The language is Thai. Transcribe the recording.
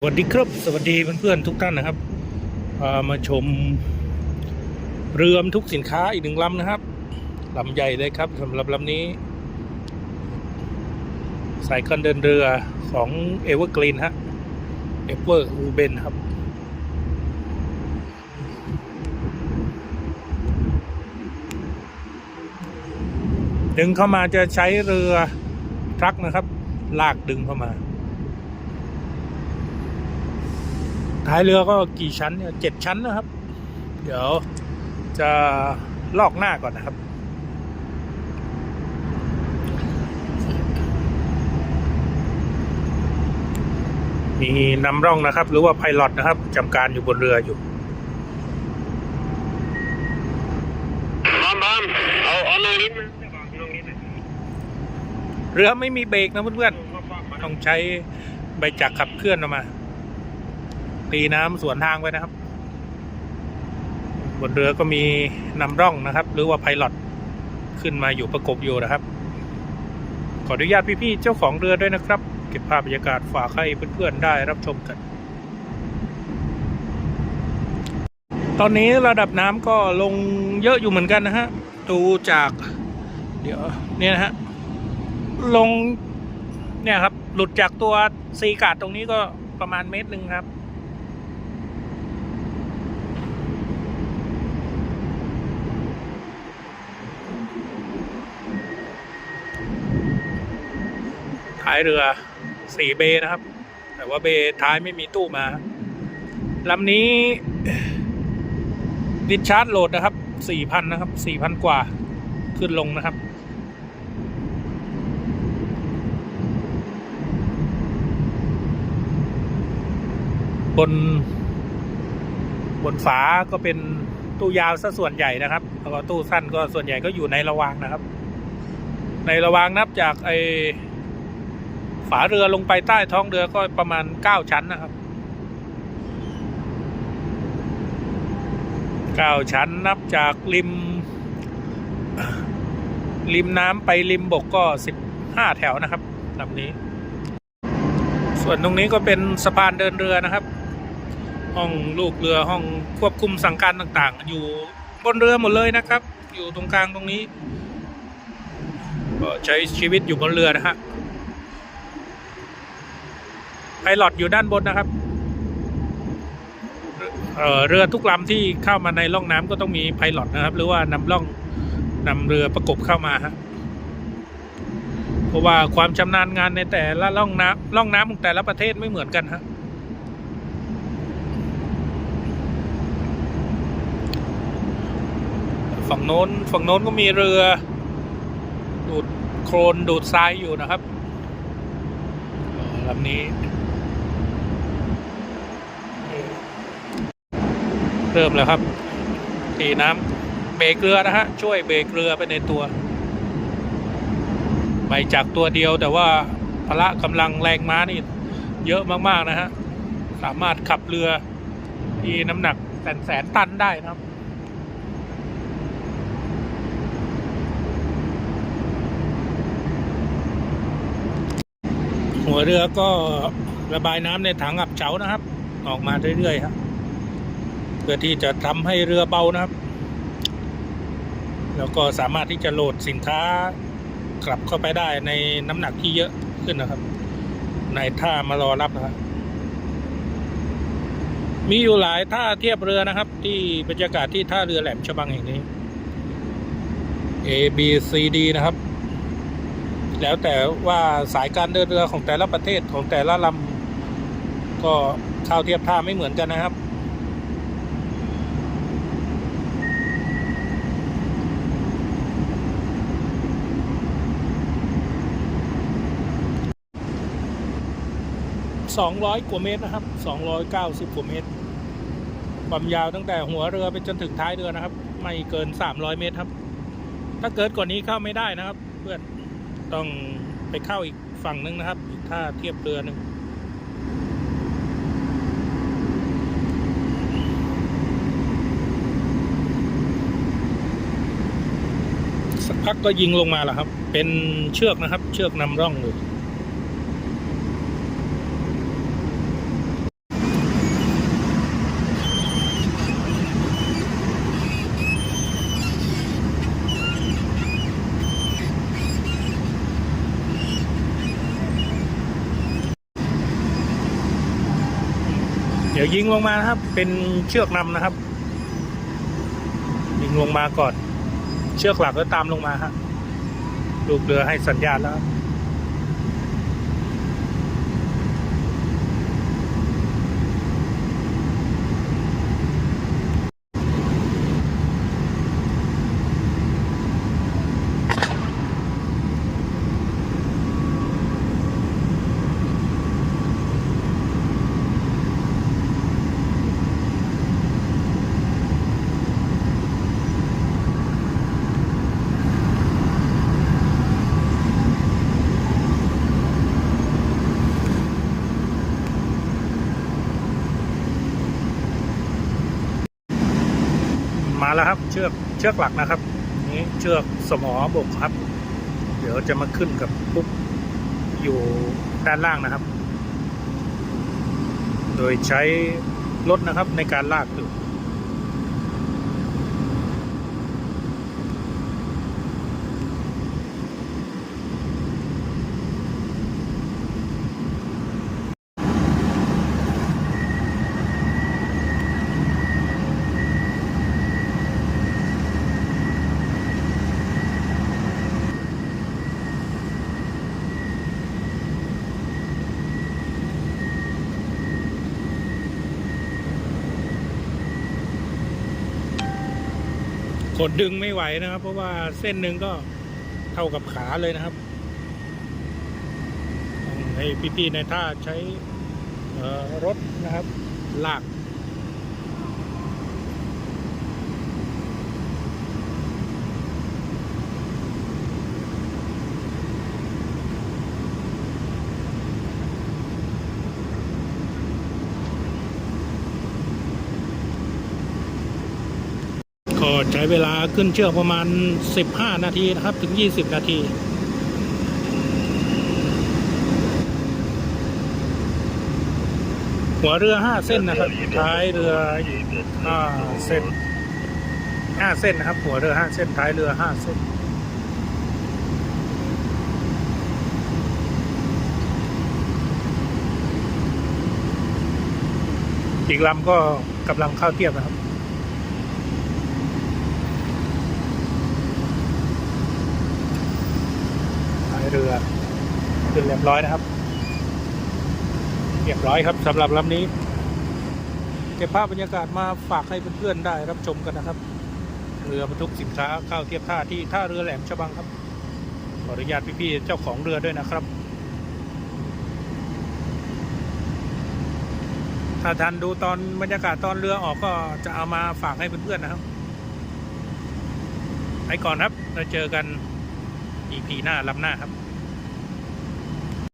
สวัสดีครับสวัสดีเพื่อนๆทุกท่านนะครับามาชมเรือบรรทุกสินค้าอีกหนึ่งลำนะครับลำใหญ่เลยครับสำหรับลำนี้ สายการเดินเรือของเอเวอร์กรีนฮะเอเวอร์อูเบนครับ ดึงเข้ามาจะใช้เรือทรัคนะครับ ลากดึงเข้ามา ท้ายเรือก็กี่ชั้นเนี่ยเจ็ดชั้นนะครับ เดี๋ยวจะลอกหน้าก่อนนะครับมีนำร่องนะครับ หรือว่าไพลอตนะครับจำการอยู่บนเรืออยู่บอมบอมเอาเอาลงนิดนึงลงนิดนึงเรือไม่มีเบรกนะเพื่อนๆต้องใช้ใบจักรขับเคลื่อนออกมา ตีน้ำสวนทางไปนะครับ บนเรือก็มีนำร่องนะครับ หรือว่าไพลอตขึ้นมาอยู่ประกบอยู่นะครับ ขออนุญาตพี่ๆเจ้าของเรือด้วยนะครับ เก็บภาพบรรยากาศฝากให้เพื่อนๆได้รับชมกัน ตอนนี้ระดับน้ำก็ลงเยอะอยู่เหมือนกันนะฮะดูจากเดี๋ยวเนี่ยนะฮะลงเนี่ยครับหลุดจากตัวซีกาดตรงนี้ก็ประมาณเมตรหนึ่งครับายเรือสี่เบนะครับ แต่ว่าเบท้ายไม่มีตู้มาลำนี้ดิชาร์จโหลดนะครับสี่พันนะครับสี่พันกว่าขึ้นลงนะครับบน บนฝาก็เป็นตู้ยาวซะส่วนใหญ่นะครับ แล้วก็ตู้สั้นก็ส่วนใหญ่ก็อยู่ในระวางนะครับ ในระวางนับจากไอ ฝาเรือลงไปใต้ท้องเรือก็ประมาณเก้าชั้นนะครับเก้าชั้นนับจากริม ริมน้ำไปริมบกก็สิบห้าแถวนะครับลำนี้ ส่วนตรงนี้ก็เป็นสะพานเดินเรือนะครับ ห้องลูกเรือห้องควบคุมสั่งการต่างๆ อยู่บนเรือหมดเลยนะครับ อยู่ตรงกลางตรงนี้ ก็ใช้ชีวิตอยู่บนเรือนะฮะ พลอตอยู่ด้านบนนะครับเเรือทุกลำที่เข้ามาในร่องน้ำก็ต้องมีไพลอตนะครับ หรือว่านำร่องนำเรือประกบเข้ามาฮะเพราะว่าความชำนาญงานในแต่ละร่องน้ำร่องน้ำของแต่ละประเทศไม่เหมือนกันฮะฝั่งโน้นฝั่งโน้นก็มีเรือ ดูดโครนดูดทรายอยู่นะครับลำนี้ เริ่มแล้วครับตีน้ำเบรกเรือนะฮะช่วยเบรกเรือไปในตัวไปจากตัวเดียวแต่ว่าพละกำลังแรงม้านี่เยอะมากๆนะฮะสามารถขับเรือที่น้ำหนักแสนแสนตันได้นะครับหัวเรือก็ระบายน้ำในถังอับเฉานะครับ ออกมาเรื่อยๆครับ พื่อที่จะทำให้เรือเบานะครับ แล้วก็สามารถที่จะโหลดสินค้ากลับเข้าไปได้ในน้ำหนักที่เยอะขึ้นนะครับ ในท่ามารอรับนะครับ มีอยู่หลายท่าเทียบเรือนะครับ ที่บรรยากาศที่ท่าเรือแหลมฉบังแห่งนี้ A B C D นะครับ แล้วแต่ว่าสายการเดินเรือของแต่ละประเทศของแต่ละลำก็ข้าวเทียบท่าไม่เหมือนกันนะครับ สองร้อยกว่าเมตรนะครับสองร้อยเก้าสิบกว่าเมตร ความยาวตั้งแต่หัวเรือไปจนถึงท้ายเรือนะครับ ไม่เกินสามร้อยเมตรครับ ถ้าเกิดกว่านี้เข้าไม่ได้นะครับ เพื่อนต้องไปเข้าอีกฝั่งนึงนะครับอีกท่าเทียบเรือหนึ่งสักพักก็ยิงลงมาแล้วครับ เป็นเชือกนะครับ เชือกนำร่องเลย ยวยิงลงมานะครับ เป็นเชือกนำนะครับ ยิงลงมาก่อน เชือกหลักแล้วตามลงมาฮะลูกเรือให้สัญญาณแล้ว มาแล้วครับ เชือกเชือกหลักนะครับ นี้เชือกสมอบกครับ เดี๋ยวจะมาขึ้นกับปุ๊บอยู่ด้านล่างนะครับ โดยใช้รถนะครับในการลากอยู่ กดดึงไม่ไหวนะครับ เพราะว่าเส้นหนึ่งก็เท่ากับขาเลยนะครับให้พี่ๆในท่าใช้รถนะครับลาก ก็ใช้เวลาขึ้นเชือกประมาณ 15 นาทีนะครับ ถึง 20 นาทีหัวเรือ 5 เส้นนะครับ ท้ายเรือ5เส้น 5 เส้นนะครับ หัวเรือ 5 เส้น ท้ายเรือ 5 เส้น อีกลำก็กำลังเข้าเทียบนะครับ ท้าย เรือขึ้นเรียบร้อยนะครับ เรียบร้อยครับสำหรับลำนี้เก็บภาพบรรยากาศมาฝากให้เพื่อนๆได้รับชมกันนะครับ เรือบรรทุกสินค้าเข้าเทียบท่าที่ท่าเรือแหลมฉบังครับขออนุญาตพี่ๆเจ้าของเรือด้วยนะครับ ถ้าทันดูตอนบรรยากาศตอนเรือออกก็จะเอามาฝากให้เพื่อนๆนะครับ ไปก่อนครับเราเจอกัน EP หน้ารับหน้าครับ